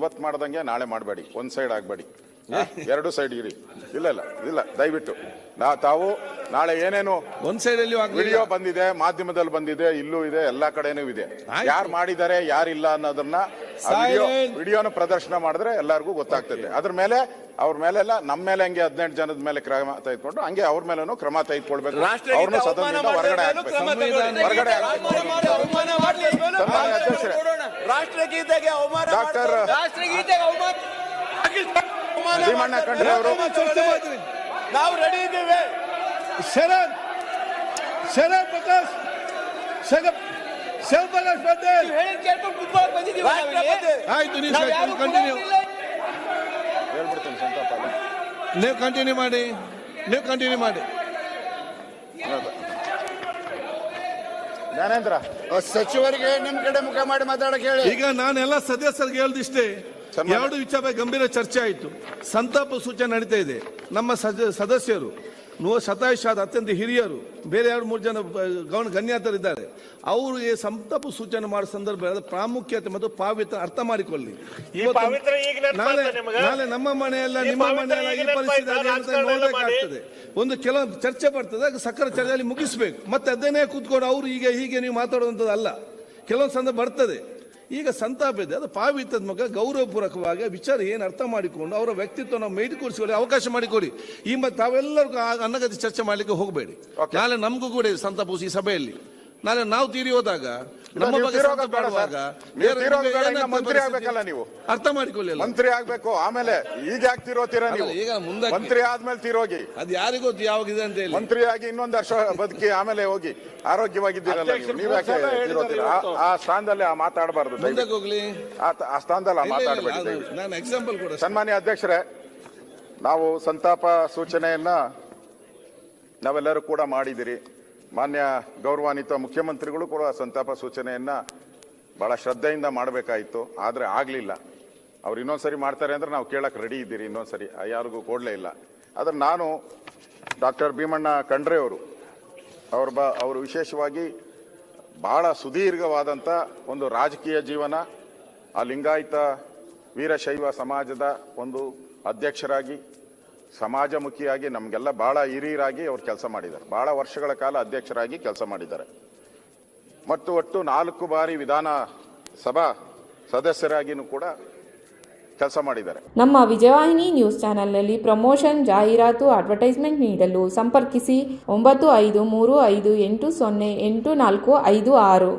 ಇವತ್ತು ಮಾಡ್ದಂಗೆ ನಾಳೆ ಮಾಡಬೇಡಿ. ಒಂದು ಸೈಡ್ ಆಗಬೇಡಿ. ಎರಡು ಸೈಡ್ ಇರಿ. ಇಲ್ಲ ಇಲ್ಲ ಇಲ್ಲ ದಯವಿಟ್ಟು. ನಾ ತಾವು ನಾಳೆ ಏನೇನು ಒಂದ್ ಸೈಡ್ ಅಲ್ಲಿ ವಿಡಿಯೋ ಬಂದಿದೆ ಮಾಧ್ಯಮದಲ್ಲಿ ಬಂದಿದೆ ಇಲ್ಲೂ ಇದೆ ಎಲ್ಲಾ ಕಡೆನೂ ಇದೆ. ಯಾರು ಮಾಡಿದ್ದಾರೆ ಯಾರಿಲ್ಲ ಅನ್ನೋದನ್ನ ವಿಡಿಯೋ ವಿಡಿಯೋನ ಪ್ರದರ್ಶನ ಮಾಡಿದ್ರೆ ಎಲ್ಲರಿಗೂ ಗೊತ್ತಾಗ್ತದೆ. ಅದ್ರ ಮೇಲೆ ಅವ್ರ ಮೇಲೆಲ್ಲ ನಮ್ಮ ಮೇಲೆ ಹಂಗೆ ಹದಿನೆಂಟು ಜನದ ಮೇಲೆ ಕ್ರಮ ತೆಗೆದುಕೊಂಡು ಹಂಗೆ ಅವ್ರ ಮೇಲೂ ಕ್ರಮ ತೆಗೆದುಕೊಳ್ಬೇಕು. ಅವ್ರನ್ನ ಸದನದಿಂದ ಹೊರಗಡೆ ಹಾಕ್ಬೇಕು. ಹೊರಗಡೆ ಅಧ್ಯಕ್ಷರೇ. ರಾಷ್ಟ್ರಗೀತೆಗೆ ಅವಮಾನ ಡಾಕ್ಟರ್ ಭೀಮಣ್ಣ ಖಂಡ್ರೆ ಅವರು ನಾವು ರೆಡಿ ಇದ್ದೇವೆ. ಶರಣ್ ಶರಣ್ ಪ್ರಕಾಶ್ ಪಟೇಲ್ ನಾವಿಲ್ಲಿ. ಆಯ್ತು ನೀವು ಕಂಟಿನ್ಯೂ ಹೇಳ್ಬಿಡ್ತೀನಿ ಸಂತಾಪ ಅಲ್ಲ. ನೀವು ಕಂಟಿನ್ಯೂ ಮಾಡಿ ನೀವು ಕಂಟಿನ್ಯೂ ಮಾಡಿ. ಜ್ಞಾನೇಂದ್ರ. ಸಚಿವರಿಗೆ ನಿಮ್ ಕಡೆ ಮುಖ ಮಾಡಿ ಮಾತಾಡಕ್ಕೆ ಹೇಳಿ. ಈಗ ನಾನೆಲ್ಲ ಸದಸ್ಯರಿಗೆ ಹೇಳ್ದಿಷ್ಟೇ. ಎರಡು ವಿಚಾರ ಬಗ್ಗೆ ಗಂಭೀರ ಚರ್ಚೆ ಆಯಿತು. ಸಂತಾಪ ಸೂಚನೆ ನಡೀತಾ ಇದೆ. ನಮ್ಮ ಸದಸ್ಯರು ಸದಸ್ಯರು ಶತಾಯುಷ ಆದ ಅತ್ಯಂತ ಹಿರಿಯರು ಬೇರೆ ಎರಡು ಮೂರು ಜನ ಗೌನ್ ಗೌಣ ಗಣ್ಯಾತರಿದ್ದಾರೆ ಅವರಿಗೆ ಸಂತಾಪ ಸೂಚನೆ ಮಾಡೋ ಸಂದರ್ಭ ಪ್ರಾಮುಖ್ಯತೆ ಮತ್ತು ಪಾವಿತ್ರ ಅರ್ಥ ಮಾಡಿಕೊಳ್ಳಿ. ನಾಳೆ ನಿಮ್ಗೆ? ನಾಳೆ ನಮ್ಮ ಮನೆಯಲ್ಲ ನಿಮ್ಮ ಮನೆಯಲ್ಲ ಈ ಪರಿಸ್ಥಿತಿ? ಅಂತ ನೋಡಬೇಕಾಗ್ತದೆ ಒಂದು ಕೆಲವು ಚರ್ಚೆ ಬರ್ತದೆ ಸಕ್ಕರೆ ಚರ್ಚೆಯಲ್ಲಿ ಮುಗಿಸ್ಬೇಕು. ಮತ್ತೆ ಅದನ್ನೇ ಕೂತ್ಕೊಂಡು ಅವರು ಈಗ ಹೀಗೆ ನೀವು ಮಾತಾಡುವಂಥದ್ದು ಅಲ್ಲ ಕೆಲವೊಂದು ಸಂದರ್ಭ ಬರ್ತದೆ. ಈಗ ಸಂತಾಪ ಇದೆ. ಅದು ಪಾವಿತ್ರದ ಮಗ ಗೌರವಪೂರ್ವಕವಾಗಿ ವಿಚಾರ ಏನು ಅರ್ಥ ಮಾಡಿಕೊಂಡು ಅವರ ವ್ಯಕ್ತಿತ್ವ ನಾವು ಮೇಡಿಕೊಡಿಸಿಕೊಳ್ಳಿ ಅವಕಾಶ ಮಾಡಿಕೊಡಿ. ಈ ಮತ್ತೆ ತಾವೆಲ್ಲರಿಗೂ ಅನ್ನಗತಿ ಚರ್ಚೆ ಮಾಡಲಿಕ್ಕೆ ಹೋಗಬೇಡಿ. ನಾಳೆ ನಮಗೂ ಕೂಡ ಸಂತಾಪ ಈ ಸಭೆಯಲ್ಲಿ. ನಾಳೆ ನಾವು ತೀರಿ ಹೋದಾಗ ನಮ್ಮ ಬಗ್ಗೆ ಸಂತಾಪ ಬೇಡ ಸರ್. ನೀವು ಬೇರೆ ತೀರೋಗೋದು ಬೇಡ, ಈಗ ಏನಾಗ್ತದೆ ಮಂತ್ರಿ ಪರಿಸ್ಥಿತಿ? ಆಗ್ಬೇಕಲ್ಲ ನೀವು. ಅರ್ಥ ಮಾಡಿಕೊಳ್ಳಿ ಮಂತ್ರಿ ಆಗ್ಬೇಕು ಆಮೇಲೆ ಈಗ ಯಾಕೆ ತೀರ ನೀವು? ಈಗ ಮುಂದಕ್ಕೆ- ಮಂತ್ರಿ ಆದ್ಮೇಲೆ ತೀರೋಗಿ ಅದು ಯಾರಿಗೂ ಗೊತ್ತು ಯಾವಾಗಿದೆ ಅಂತ ಹೇಳಿ. ಮಂತ್ರಿ ಆಗಿ ಇನ್ನೊಂದು ವರ್ಷ ಬದುಕಿ ಆಮೇಲೆ ಹೋಗಿ. ಆರೋಗ್ಯವಾಗಿದ್ದೀರಲ್ಲ ನೀವು. ನೀವು ಯಾಕೆ ತೀರೋತೀರಾ ಆ- ಆ ಸ್ಥಾನದಲ್ಲಿ ಆ ಮಾತಾಡಬಾರ್ದು ಮುಂದಕ್ಕೆ ಹೋಗ್ಲಿ. ಆ ಸ್ಥಾನದಲ್ಲಿ ಆ ಇಲ್ಲ, ಇಲ್ಲ, ಮಾತಾಡಬೇಡಿ ದಯವಿಟ್ಟು. ನಾನು ಎಕ್ಸಾಂಪಲ್ ಕೂಡ ಸನ್ಮಾನ್ಯ ಅಧ್ಯಕ್ಷರೇ ನಾವು ಸಂತಾಪ ಸೂಚನೆಯನ್ನ ನಾವೆಲ್ಲರೂ ಕೂಡ ಮಾಡಿದಿರಿ ಮಾನ್ಯ ಗೌರವಾನ್ವಿತ ಮುಖ್ಯಮಂತ್ರಿಗಳು ಕೂಡ ಸಂತಾಪ ಸೂಚನೆಯನ್ನು ಬಹಳ ಶ್ರದ್ಧೆಯಿಂದ ಮಾಡಬೇಕಾಯಿತು. ಆದರೆ ಆಗಲಿಲ್ಲ. ಅವ್ರು ಇನ್ನೊಂದ್ಸರಿ ಮಾಡ್ತಾರೆ ಅಂದರೆ ನಾವು ಕೇಳಕ್ಕೆ ರೆಡಿ ಇದ್ದೀರಿ ಇನ್ನೊಂದ್ಸರಿ. ಯಾರಿಗೂ ಕೊಡಲೇ ಇಲ್ಲ. ಆದರೆ ನಾನು ಡಾಕ್ಟರ್ ಭೀಮಣ್ಣ ಖಂಡ್ರೆ ಅವರು, ಅವ್ರ ಬ, ಅವರು ವಿಶೇಷವಾಗಿ ಭಾಳ ಸುದೀರ್ಘವಾದಂಥ ಒಂದು ರಾಜಕೀಯ ಜೀವನ, ಆ ಲಿಂಗಾಯತ ವೀರಶೈವ ಸಮಾಜದ ಒಂದು ಅಧ್ಯಕ್ಷರಾಗಿ ಸಮಾಜಮುಖಿಯಾಗಿ ನಮಗೆಲ್ಲ ಬಹಳ ಹಿರಿಯರಾಗಿ ಅವ್ರು ಕೆಲಸ ಮಾಡಿದ್ದಾರೆ. ಬಹಳ ವರ್ಷಗಳ ಕಾಲ ಅಧ್ಯಕ್ಷರಾಗಿ ಕೆಲಸ ಮಾಡಿದ್ದಾರೆ. ಮತ್ತು ಒಟ್ಟು ನಾಲ್ಕು ಬಾರಿ ವಿಧಾನ ಸಭಾ ಸದಸ್ಯರಾಗಿನೂ ಕೂಡ ಕೆಲಸ ಮಾಡಿದ್ದಾರೆ. ನಮ್ಮ ವಿಜಯವಾಹಿನಿ ನ್ಯೂಸ್ ಚಾನೆಲ್ನಲ್ಲಿ ಪ್ರಮೋಷನ್, ಜಾಹೀರಾತು, ಅಡ್ವರ್ಟೈಸ್ಮೆಂಟ್ ನೀಡಲು ಸಂಪರ್ಕಿಸಿ ಒಂಬತ್ತು ಐದು ಮೂರು ಐದು ಎಂಟು ಸೊನ್ನೆ ಎಂಟು ನಾಲ್ಕು ಐದು ಆರು.